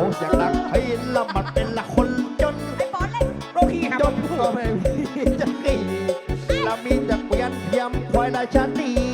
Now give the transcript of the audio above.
ขาอยากรักให้ละมันเป็นละคนจนไอ้บอลเล่นโรคีาจนพ่อไม่มีจะกี่ละมีแต่เกวียนเทียมควายราชนี